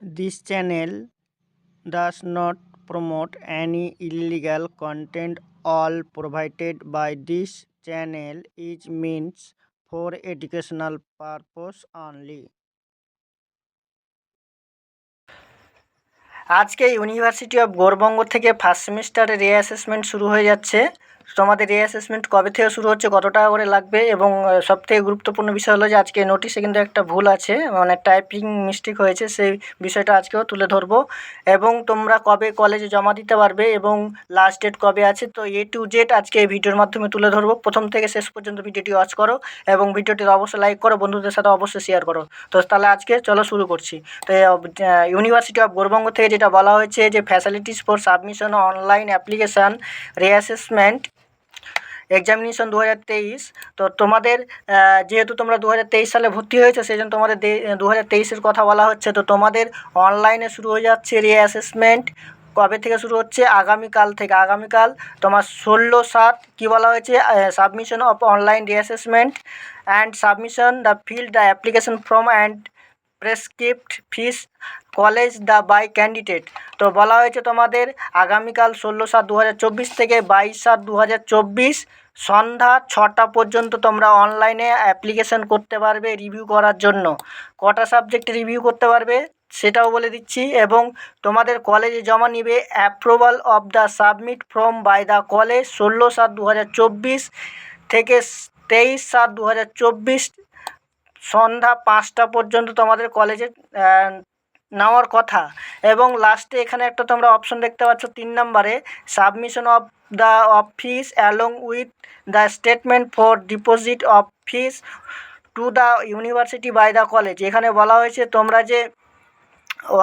This channel does not promote any illegal content. All provided by this channel is meant for educational purpose only. আজকে university of Gour Banga থেকে first সেমিস্টারের reassessment শুরু হয়ে যাচ্ছে তোমাদের reassessment কবে থেকে শুরু হচ্ছে কত টাকা করে লাগবে এবং সব থেকে গুরুত্বপূর্ণ বিষয় হলো যে আজকে নোটিশে কিন্তু একটা ভুল আছে মানে টাইপিং মিস্টেক হয়েছে, সেই বিষয়টা আজকেও তুলে ধরবো। এবং তোমরা কবে কলেজে জমা দিতে পারবে এবং লাস্ট ডেট কবে আছে, তো এ টু জেড আজকে এই ভিডিওর মাধ্যমে তুলে ধরবো। প্রথম থেকে শেষ পর্যন্ত ভিডিওটি ওয়াচ করো এবং ভিডিওটি অবশ্যই লাইক করো, বন্ধুদের সাথে অবশ্যই শেয়ার করো। তো তাহলে আজকে চলো শুরু করছি। তো ইউনিভার্সিটি অফ গৌরবঙ্গ থেকে যেটা বলা হয়েছে যে facilities for submission online application reassessment examination দু হাজার তেইশ। তো তোমাদের যেহেতু তোমরা দু হাজার তেইশ সালে ভর্তি হয়েছো সেই জন্য তোমাদের দু হাজার তেইশের কথা বলা হচ্ছে। তো তোমাদের অনলাইনে শুরু হয়ে যাচ্ছে রিঅ্যাসেসমেন্ট কবে থেকে শুরু হচ্ছে? আগামীকাল থেকে। আগামীকাল তোমার ষোলো সাত, কী বলা হয়েছে? Submission of online reassessment and submission the field the application form and prescribed fees college the by candidate তো বলা হয়েছে তোমাদের, আগামীকাল ষোলো সাত দু হাজার চব্বিশ থেকে বাইশ সাত দু হাজার চব্বিশ সন্ধ্যা ছটা পর্যন্ত তোমরা অনলাইনে অ্যাপ্লিকেশন করতে পারবে রিভিউ করার জন্য। কটা সাবজেক্টে রিভিউ করতে পারবে সেটাও বলে দিচ্ছি এবং তোমাদের কলেজে জমা নিবে approval of the submit from by the college ষোলো সাত দু থেকে তেইশ সাত দু সন্ধ্যা পাঁচটা পর্যন্ত তোমাদের কলেজে নেওয়ার কথা। এবং লাস্টে এখানে একটা তোমরা অপশন দেখতে পাচ্ছ তিন নম্বরে submission of the of fees along with the statement for deposit of fees to the university by the college এখানে বলা হয়েছে তোমরা যে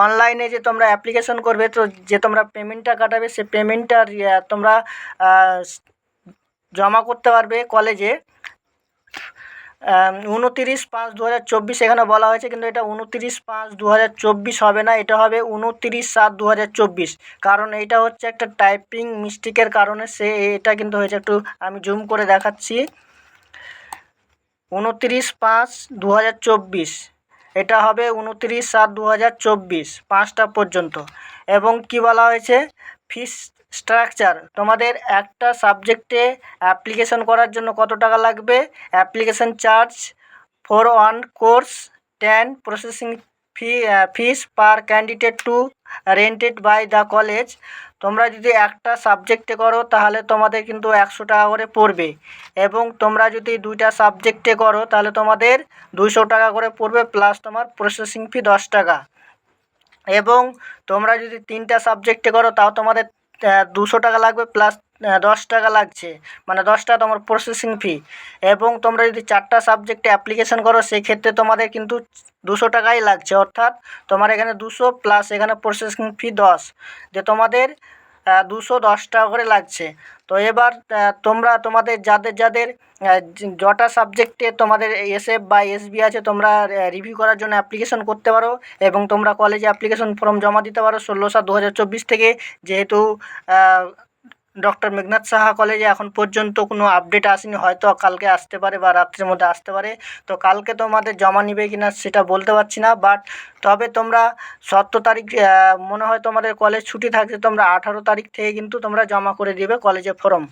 অনলাইনে যে তোমরা অ্যাপ্লিকেশন করবে, তো যে তোমরা পেমেন্টটা কাটাবে, সে পেমেন্টটা তোমরা জমা করতে পারবে কলেজে উনতিরিশ পাঁচ দু হাজার চব্বিশ এখানে বলা হয়েছে, কিন্তু এটা উনতিরিশ পাঁচ দু হাজার চব্বিশ হবে না, এটা হবে উনতিরিশ সাত দু হাজার চব্বিশ। কারণ এইটা হচ্ছে একটা টাইপিং মিস্টেকের কারণে সে এটা কিন্তু হয়েছে, একটু আমি জুম করে দেখাচ্ছি। উনতিরিশ পাঁচ দু হাজার চব্বিশ, এটা হবে উনতিরিশ সাত দু হাজার চব্বিশ, পাঁচটা পর্যন্ত। এবং কি বলা হয়েছে? ফিস স্ট্রাকচার তোমাদের একটা সাবজেক্টে অ্যাপ্লিকেশন করার জন্য কত টাকা লাগবে? Application charge for one course ten processing fee fees per candidate to remitted by the college তোমরা যদি একটা সাবজেক্টে করো, তাহলে তোমাদের কিন্তু একশো টাকা করে পড়বে। এবং তোমরা যদি দুইটা সাবজেক্টে করো, তাহলে তোমাদের দুশো টাকা করে পড়বে প্লাস তোমার প্রসেসিং ফি দশ টাকা। এবং তোমরা যদি তিনটা সাবজেক্টে করো, তাও তোমাদের দুশো টাকা লাগবে প্লাস দশ টাকা লাগছে। মানে দশ টাকা তোমার প্রসেসিং ফি এবং তোমরা যদি চারটা সাবজেক্টে অ্যাপ্লিকেশন করো, সেক্ষেত্রে তোমাদের কিন্তু দুশো টাকাই লাগছে। অর্থাৎ তোমার এখানে দুশো প্লাস এখানে প্রসেসিং ফি দশ। যে তোমাদের দুশো দশ টাকা করে লাগছে। তো এবার তোমরা তোমাদের যাদের যাদের যটা সাবজেক্টে তোমাদের এসএফ বা এস বি আছে, তোমরা রিভিউ করার জন্য অ্যাপ্লিকেশন করতে পারো এবং তোমরা কলেজে অ্যাপ্লিকেশন ফর্ম জমা দিতে পারো ষোলো সাত দু হাজার চব্বিশ থেকে। যেহেতু ডক্টর মেঘনাথ সাহা কলেজে এখন পর্যন্ত কোনো আপডেট আসেনি। হয়তো কালকে আসতে পারে বা রাত্রের মধ্যে আসতে পারে। তো কালকে তোমাদের জমা নিবে কি না সেটা বলতে পারছি না বাট তবে তোমরা সতেরো তারিখ মনে হয় তোমাদের কলেজ ছুটি থাকছে, তোমরা আঠারো তারিখ থেকে কিন্তু তোমরা জমা করে দিবে কলেজে ফর্ম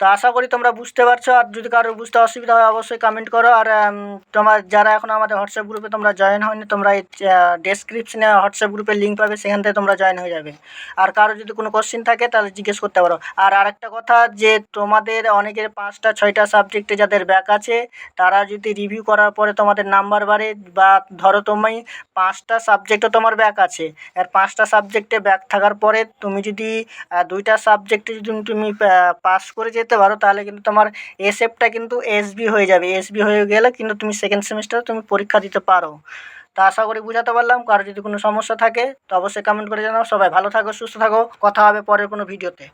তো আশা করি তোমরা বুঝতে পারছ, আর যদি কারোর বুঝতে অসুবিধা হয় অবশ্যই কমেন্ট করো, আর তোমার যারা এখন আমাদের হোয়াটসঅ্যাপ গ্রুপে তোমরা জয়েন হয়নি, তোমরা ডেসক্রিপশনে হোয়াটসঅ্যাপ গ্রুপের লিঙ্ক পাবে, সেখান থেকে তোমরা জয়েন হয়ে যাবে। আর কারও যদি কোনো কোশ্চেন থাকে, তাহলে জিজ্ঞেস করতে পারো। আর আরেকটা কথা, যে তোমাদের অনেকের পাঁচটা, ছয়টা সাবজেক্টে যাদের ব্যাক আছে, তারা যদি রিভিউ করার পরে তোমাদের নাম্বার বাড়ে, বা ধরো তুমি পাঁচটা সাবজেক্টও তোমার ব্যাক আছে, আর পাঁচটা সাবজেক্টে ব্যাক থাকার পরে তুমি যদি দুইটা সাবজেক্টে যদি তুমি পাস করে যেতে পারো, তাহলে কিন্তু তোমার এসএফটা কিন্তু এসবি হয়ে যাবে। এসবি হয়ে গেলে কিন্তু তুমি সেকেন্ড সেমিস্টারে তুমি পরীক্ষা দিতে পারো। তা আশা করি বুঝাতে পারলাম। কারও যদি কোনো সমস্যা থাকে, তো অবশ্যই কমেন্ট করে জানাও। সবাই ভালো থাকো, সুস্থ থাকো। কথা হবে পরের কোনো ভিডিওতে